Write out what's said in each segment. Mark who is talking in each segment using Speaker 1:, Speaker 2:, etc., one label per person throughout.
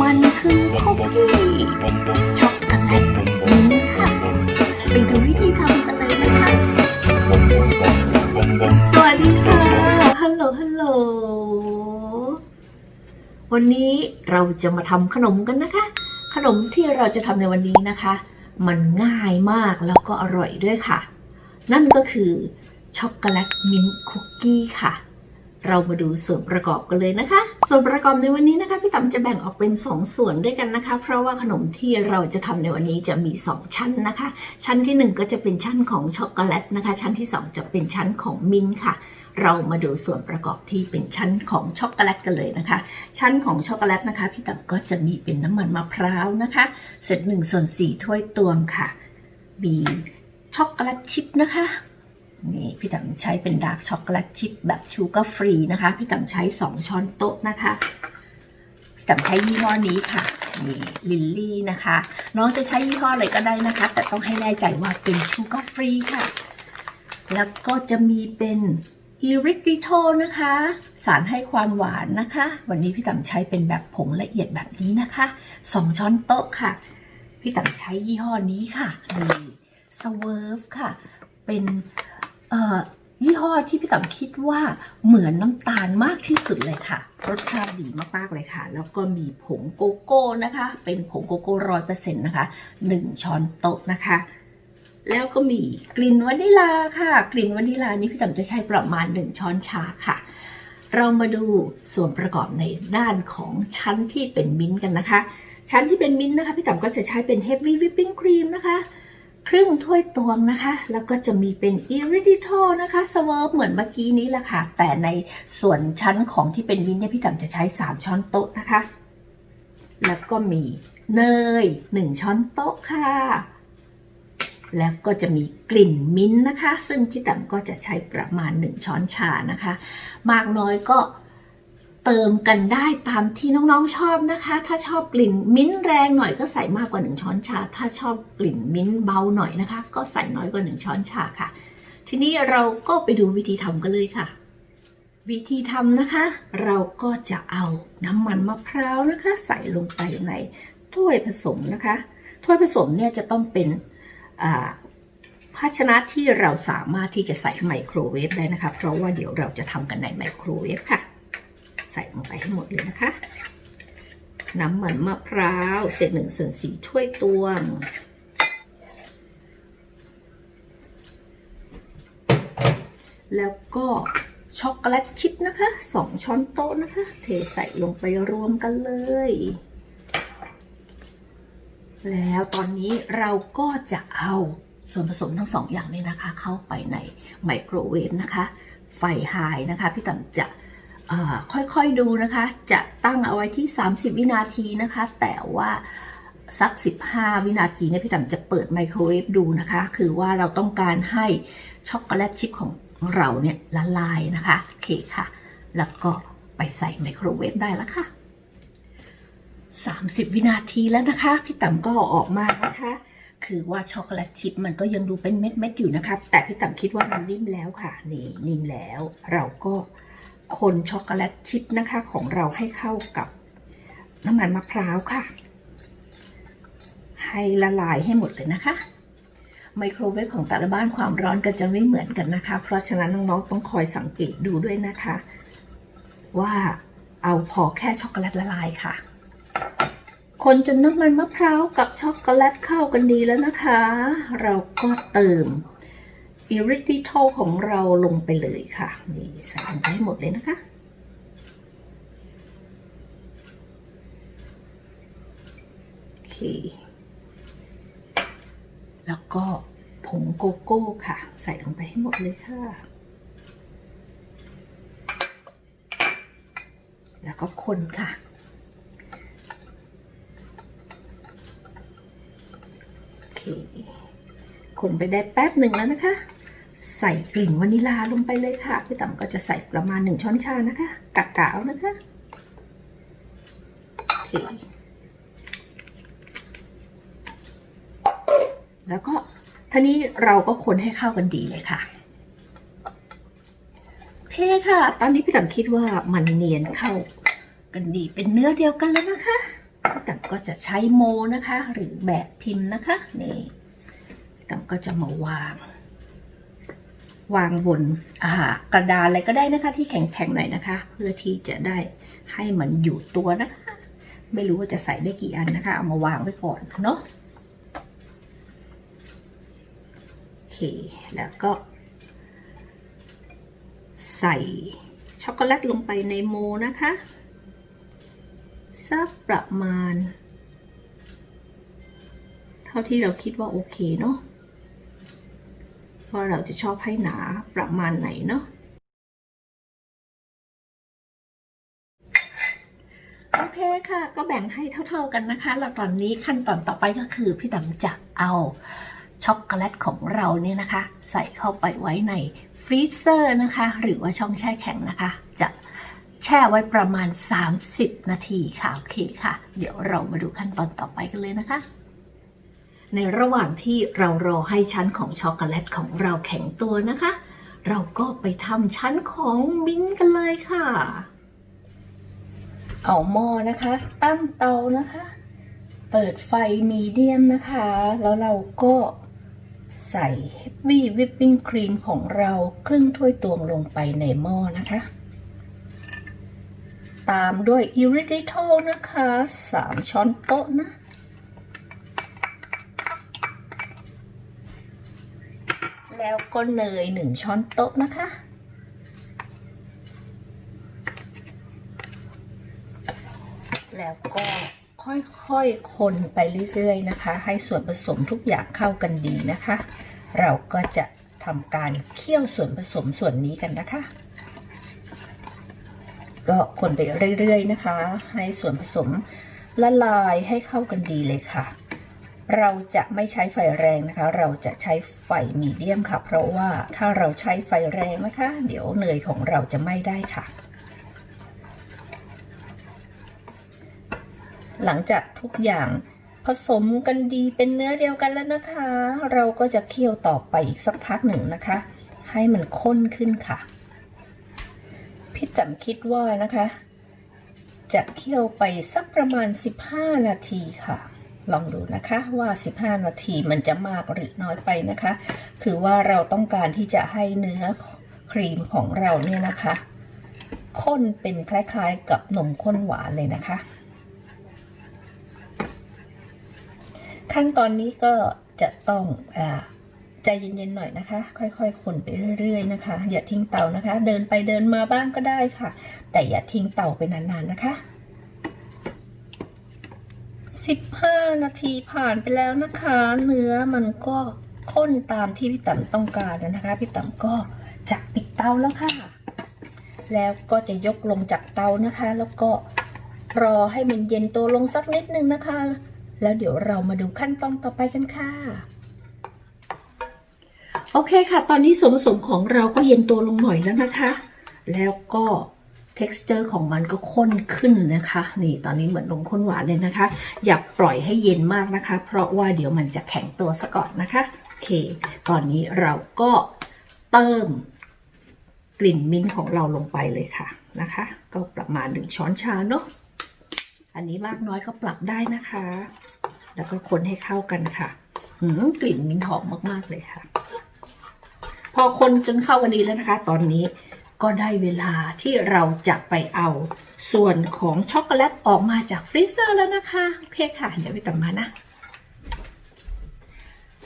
Speaker 1: มันคือคุกกี้ช็อกโกแลตมิ้นท์ค่ะ ไปดูวิธีทำกันเลยนะคะ สวัสดีค่ะ ฮัลโหล ฮัลโหล วันนี้เราจะมาทำขนมกันนะคะ ขนมที่เราจะทำในวันนี้นะคะ มันง่ายมากแล้วก็อร่อยด้วยค่ะ นั่นก็คือช็อกโกแลตมิ้นท์คุกกี้ค่ะ เรามาดูส่วนประกอบกันเลยนะคะ ส่วนประกอบในวันนี้นะคะพี่ต๋ำจะแบ่งออกเป็น 2 ส่วนด้วยกันนะคะ เพราะว่าขนมที่เราจะทำในวันนี้จะมี 2 ชั้นนะคะ ชั้นที่ 1 ก็จะเป็นชั้นของช็อกโกแลตนะคะ ชั้นที่ 2 จะเป็นชั้นของมิ้นค่ะ เรามาดูส่วนประกอบที่เป็นชั้นของช็อกโกแลตกันเลยนะคะ ชั้นของช็อกโกแลตนะคะพี่ต๋ำก็จะมีเป็นน้ำมันมะพร้าวนะคะ เสร็จ1ส่วน4ถ้วยตวงค่ะ มีช็อกโกแลตชิพนะคะ นี่พี่ต๋ำใช้เป็นดาร์กช็อกโกแลตชิพแบบชูการ์ฟรีนะคะ พี่ต๋ำใช้ 2 ช้อนโต๊ะนะคะ พี่ต๋ำใช้ยี่ห้อนี้ค่ะนี่ลิลลี่นะคะ น้องจะใช้ยี่ห้ออะไรก็ได้นะคะ แต่ต้องให้แน่ใจว่าเป็นชูการ์ฟรีค่ะ แล้วก็จะมีเป็นอิริกริโทนะคะ สารให้ความหวานนะคะ วันนี้พี่ต๋ำใช้เป็นแบบผงละเอียดแบบนี้นะคะ 2 ช้อนโต๊ะค่ะ พี่ต๋ำใช้ยี่ห้อนี้ค่ะนี่สเวิร์ฟค่ะ เป็น ยี่ห้อที่พี่ต๋ำคิดว่าเหมือนน้ำตาลมากที่สุดเลยค่ะ รสชาติดีมากๆเลยค่ะ แล้วก็มีผงโกโก้นะคะ เป็นผงโกโก้ร้อยเปอร์เซ็นต์นะคะ1ช้อนโต๊ะนะคะ แล้วก็มีกลิ่นวานิลาค่ะ กลิ่นวานิลานี้พี่ต๋ำจะใช้ประมาณ1ช้อนชาค่ะ เรามาดูส่วนประกอบในด้านของชั้นที่เป็นมิ้นท์กันนะคะ ชั้นที่เป็นมิ้นท์นะคะพี่ต๋ำก็จะใช้เป็น heavy whipping cream นะคะ ครึ่งถ้วยตวงนะคะ แล้วก็จะมีเป็น i r i d i t o นะคะสเวิร์ฟเหมือนเมื่อกี้นี้แหละค่ะ แต่ในส่วนชั้นของที่เป็นมิ้นเนี่ยพี่ต๋ำจะใช้ 3 ช้อนโต๊ะนะคะ แล้วก็มีเนย 1 ช้อนโต๊ะค่ะ แล้วก็จะมีกลิ่นมิ้นนะคะ ซึ่งพี่ต๋ำก็จะใช้ประมาณ 1 ช้อนชานะคะ มากน้อยก็ เติมกันได้ตามที่น้องๆชอบนะคะ ถ้าชอบกลิ่นมิ้นท์แรงหน่อยก็ใส่มากกว่า 1 ช้อนชา ถ้าชอบกลิ่นมิ้นท์เบาหน่อยนะคะ ก็ใส่น้อยกว่า 1 ช้อนชาค่ะ ทีนี้เราก็ไปดูวิธีทำกันเลยค่ะ วิธีทำนะคะ เราก็จะเอาน้ำมันมะพร้าวนะคะ ใส่ลงไปในถ้วยผสมนะคะ ถ้วยผสมเนี่ยจะต้องเป็นภาชนะที่เราสามารถที่จะใส่ไมโครเวฟได้นะคะ เพราะว่าเดี๋ยวเราจะทำกันในไมโครเวฟค่ะ ใส่ลงไปให้หมดเลยนะคะ น้ำมันมะพร้าวเศษหนึ่งส่วนสี่ถ้วยตวง แล้วก็ช็อกโกแลตชิพนะคะสองช้อนโต๊ะนะคะ เทใส่ลงไปรวมกันเลย แล้วตอนนี้เราก็จะเอาส่วนผสมทั้งสองอย่างนี้นะคะ เข้าไปในไมโครเวฟนะคะ ไฟไฮนะคะ พี่ต๋ำจะ ค่อยๆดูนะคะ จะตั้งเอาไว้ที่ 30 วินาทีนะคะ แต่ว่าสัก 15 วินาทีเนี่ยพี่ต๋ำจะเปิดไมโครเวฟดูนะคะ คือว่าเราต้องการให้ช็อกโกแลตชิพของเราเนี่ยละลายนะคะโอเคค่ะ แล้วก็ไปใส่ไมโครเวฟได้แล้วค่ะ 30 วินาทีแล้วนะคะ พี่ต๋ำก็อออกมานะคะ คือว่าช็อกโกแลตชิพมันก็ยังดูเป็นเม็ดๆอยู่นะครับแต่พี่ต๋ำคิดว่ามันนิ่มแล้วค่ะ นี่นิ่มแล้ว เราก็ คนช็อกโกแลตชิพนะคะของเราให้เข้ากับน้ำมันมะพร้าวค่ะ ให้ละลายให้หมดเลยนะคะ ไมโครเวฟของแต่ละบ้านความร้อนก็จะไม่เหมือนกันนะคะ เพราะฉะนั้นน้องๆต้องคอยสังเกตดูด้วยนะคะ ว่าเอาพอแค่ช็อกโกแลตละลายค่ะ คนจนน้ำมันมะพร้าวกับช็อกโกแลตเข้ากันดีแล้วนะคะ เราก็เติม อิริทิโทของเราลงไปเลยค่ะ นี่ใส่ลงไปให้หมดเลยนะคะโอเค แล้วก็ผงโกโก้ค่ะ ใส่ลงไปให้หมดเลยค่ะ แล้วก็คนค่ะโอเคคนไปได้แป๊บหนึ่งแล้วนะคะ ใส่กลิ่นวานิลาลงไปเลยค่ะพี่ต๋ำก็จะใส่ประมาณหนึ่งช้อนชานะคะกะกะเอานะคะโอเคแล้วก็ทีนี้เราก็คนให้เข้ากันดีเลยค่ะโอเคค่ะ ตอนนี้พี่ต๋ำคิดว่ามันเนียนเข้ากันดีเป็นเนื้อเดียวกันแล้วนะคะพี่ต่ำก็จะใช้โมนะคะ หรือแบบพิมพ์นะคะนี่พี่ต่ำก็จะมาวาง วางบนกระดานอะไรก็ได้นะคะที่แข็งๆหน่อยนะคะ เพื่อที่จะได้ให้มันอยู่ตัวนะคะ ไม่รู้ว่าจะใส่ได้กี่อันนะคะเอามาวางไว้ก่อนเนาะโอเคแล้วก็ ใส่ช็อกโกแลตลงไปในโมนะคะ สักประมาณ เท่าที่เราคิดว่าโอเคเนาะ ว่าเราจะชอบให้หนาประมาณไหนเนาะโอเคค่ะ ก็แบ่งให้เท่า ๆกันนะคะ แล้วตอนนี้ขั้นตอนต่อไปก็คือพี่ต๋ำจะเอาช็อกโกแลตของเราเนี่ยนะคะ ใส่เข้าไปไว้ในฟรีเซอร์นะคะ หรือว่าช่องแช่แข็งนะคะ จะแช่ไว้ประมาณ 30 นาทีค่ะ โอเคค่ะ เดี๋ยวเรามาดูขั้นตอนต่อไปกันเลยนะคะ ในระหว่างที่เรารอให้ชั้นของช็อกโกแลตของเราแข็งตัวนะคะ เราก็ไปทำชั้นของมิ้นกันเลยค่ะ เอาหม้อนะคะ ตั้งเตานะคะ เปิดไฟมีเดียมนะคะ แล้วเราก็ใส่เฮฟวี่วิปปิ้งครีมของเราครึ่งถ้วยตวงลงไปในหม้อนะคะ ตามด้วยอิริทิโทนะคะ 3 ช้อนโต๊ะนะ แล้วก็เนย1ช้อนโต๊ะนะคะ แล้วก็ค่อยๆ คนไปเรื่อยๆนะคะ ให้ส่วนผสมทุกอย่างเข้ากันดีนะคะ เราก็จะทำการเคี่ยวส่วนผสมส่วนนี้กันนะคะ ก็คนไปเรื่อยๆนะคะ ให้ส่วนผสมละลายให้เข้ากันดีเลยค่ะ เราจะไม่ใช้ไฟแรงนะคะ เราจะใช้ไฟมีเดียมค่ะ เพราะว่าถ้าเราใช้ไฟแรงนะคะ เดี๋ยวเนยของเราจะไม่ได้ค่ะ หลังจากทุกอย่างผสมกันดีเป็นเนื้อเดียวกันแล้วนะคะ เราก็จะเคี่ยวต่อไปอีกสักพักหนึ่งนะคะ ให้มันข้นขึ้นค่ะ พี่แต๋มคิดว่านะคะ จะเคี่ยวไปสักประมาณ 15 นาทีค่ะ ลองดูนะคะว่า 15 นาทีมันจะมากหรือน้อยไปนะคะ คือว่าเราต้องการที่จะให้เนื้อครีมของเราเนี่ยนะคะข้นเป็นคล้ายๆกับนมข้นหวานเลยนะคะ ขั้นตอนนี้ก็จะต้องอใจเย็นๆหน่อยนะคะ ค่อยๆ คนไปเรื่อยๆนะคะ อย่าทิ้งเตานะคะ เดินไปเดินมาบ้างก็ได้ค่ะ แต่อย่าทิ้งเตาไปนานๆนะคะ 15 นาทีผ่านไปแล้วนะคะ เนื้อมันก็ข้นตามที่พี่ต๋ำต้องการนะคะ พี่ต๋ำก็จะปิดเตาแล้วค่ะ แล้วก็จะยกลงจากเตานะคะ แล้วก็รอให้มันเย็นตัวลงสักนิดนึงนะคะ แล้วเดี๋ยวเรามาดูขั้นตอนต่อไปกันค่ะโอเคค่ะ ตอนนี้ส่วนผสมของเราก็เย็นตัวลงหน่อยแล้วนะคะ แล้วก็ texture ของมันก็ข้นขึ้นนะคะ นี่ตอนนี้เหมือนนมข้นหวานเลยนะคะ อย่าปล่อยให้เย็นมากนะคะ เพราะว่าเดี๋ยวมันจะแข็งตัวซะก่อนนะคะโอเค ตอนนี้เราก็เติมกลิ่นมิ้นท์ของเราลงไปเลยค่ะนะคะ ก็ประมาณหนึ่งช้อนชาเนาะอันนี้มากน้อยก็ปรับได้นะคะ แล้วก็คนให้เข้ากันค่ะหืมกลิ่นมิ้นท์หอมมากๆเลยค่ะ พอคนจนเข้ากันดีแล้วนะคะ ตอนนี้ ก็ได้เวลาที่เราจะไปเอาส่วนของช็อกโกแลตออกมาจากฟรีเซอร์แล้วนะคะ โอเคค่ะ เดี๋ยวไปตามมานะ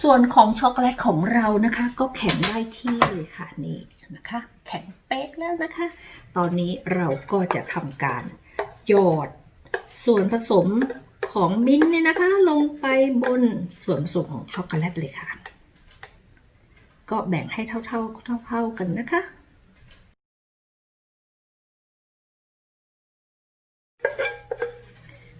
Speaker 1: ส่วนของช็อกโกแลตของเรานะคะ ก็แข็งได้ที่เลยค่ะนี่นะคะ แข็งเป๊กแล้วนะคะ ตอนนี้เราก็จะทำการหยอดส่วนผสมของมิ้นท์เนี่ยนะคะ ลงไปบนส่วนผสมของช็อกโกแลตเลยค่ะ ก็แบ่งให้เท่าๆเท่าๆกันนะคะ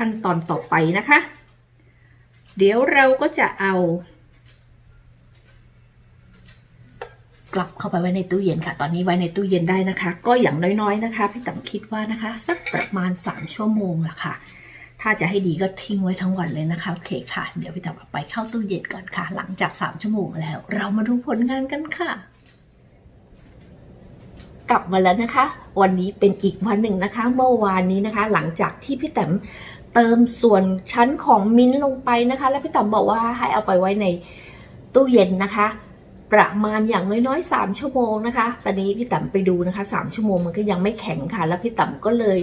Speaker 1: ขั้นตอนต่อไปนะคะ เดี๋ยวเราก็จะเอา กลับเข้าไปไว้ในตู้เย็นค่ะ ตอนนี้ไว้ในตู้เย็นได้นะคะ ก็อย่างน้อยๆนะคะ พี่ต๋ำคิดว่านะคะ สักประมาณ 3 ชั่วโมงละค่ะ ถ้าจะให้ดีก็ทิ้งไว้ทั้งวันเลยนะคะ โอเคค่ะ เดี๋ยวพี่ต๋ำเอาไปเข้าตู้เย็นก่อนค่ะ หลังจาก 3 ชั่วโมงแล้ว เรามาดูผลงานกันค่ะ กลับมาแล้วนะคะ วันนี้เป็นอีกวันหนึ่งนะคะ เมื่อวานนี้นะคะ หลังจากที่พี่แต้มเติมส่วนชั้นของมิ้นลงไปนะคะ และพี่แต้มบอกว่าให้เอาไปไว้ในตู้เย็นนะคะ ประมาณอย่างน้อยๆ3ชั่วโมงนะคะ ตอนนี้พี่แต้มไปดูนะคะ 3 ชั่วโมงมันก็ยังไม่แข็งค่ะ แล้วพี่แต้มก็เลย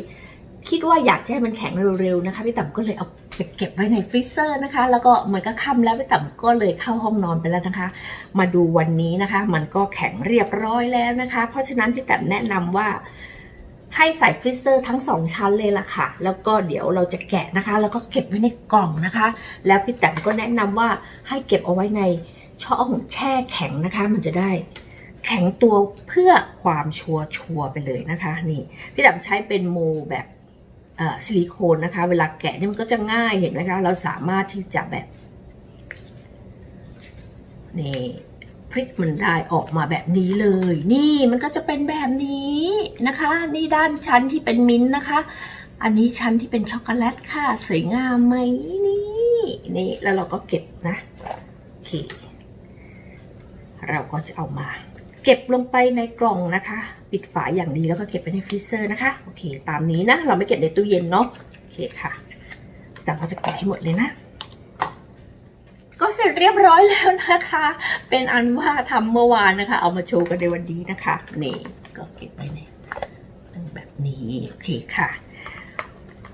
Speaker 1: คิดว่าอยากจะให้มันแข็งเร็วๆนะคะพี่ต้มก็เลยเอาไปเก็บไว้ในฟรีเซอร์นะคะ แล้วก็มันก็ค่ำแล้วพี่ต้มก็เลยเข้าห้องนอนไปแล้วนะคะ มาดูวันนี้นะคะ มันก็แข็งเรียบร้อยแล้วนะคะ เพราะฉะนั้นพี่ต้มแนะนำว่าให้ใส่ฟรีเซอร์ทั้งสองชั้นเลยล่ะค่ะ แล้วก็เดี๋ยวเราจะแกะนะคะ แล้วก็เก็บไว้ในกล่องนะคะ แล้วพี่แต้มก็แนะนำว่าให้เก็บเอาไว้ในช่องแช่แข็งนะคะ มันจะได้ แข็งตัวเพื่อความชัวร์ชัวร์ไปเลยนะคะ นี่ พี่แต้มใช้เป็นโมแบบ ซิลิโคนนะคะ เวลาแกะนี่มันก็จะง่ายเห็นไหมคะ เราสามารถที่จะแบบนี่พริกมันได้ออกมาแบบนี้เลย นี่มันก็จะเป็นแบบนี้นะคะ นี่ด้านชั้นที่เป็นมิ้นนะคะ อันนี้ชั้นที่เป็นช็อกโกแลตค่ะ สวยงามไหมนี่นี่แล้วเราก็เก็บนะโอเคเราก็จะเอามา เก็บลงไปในกล่องนะคะ ปิดฝาอย่างดีแล้วก็เก็บไปในฟรีเซอร์นะคะ โอเค ตามนี้นะ เราไม่เก็บในตู้เย็นเนาะ โอเคค่ะจังก็จะแกะให้หมดเลยนะ ก็เสร็จเรียบร้อยแล้วนะคะ เป็นอันว่าทำเมื่อวานนะคะ เอามาโชว์กันในวันนี้นะคะ นี่ ก็เก็บไว้ในแบบนี้ โอเคค่ะ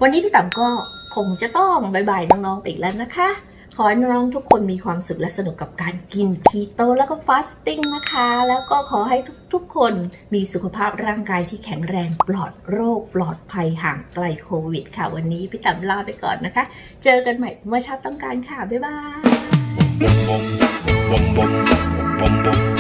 Speaker 1: วันนี้พี่ต๋ำก็คงจะต้องบายบายน้องๆไปอีกแล้วนะคะ ขอให้น้องทุกคนมีความสุขและสนุกกับการกินคีโตแล้วก็ฟาสติ้งนะคะ แล้วก็ขอให้ทุกๆคนมีสุขภาพร่างกายที่แข็งแรงปลอดโรค ปลอดภัยห่างไกลโควิดค่ะ วันนี้พี่ต๋ำลาไปก่อนนะคะ เจอกันใหม่เมื่อชาติต้องการค่ะ บ๊ายบาย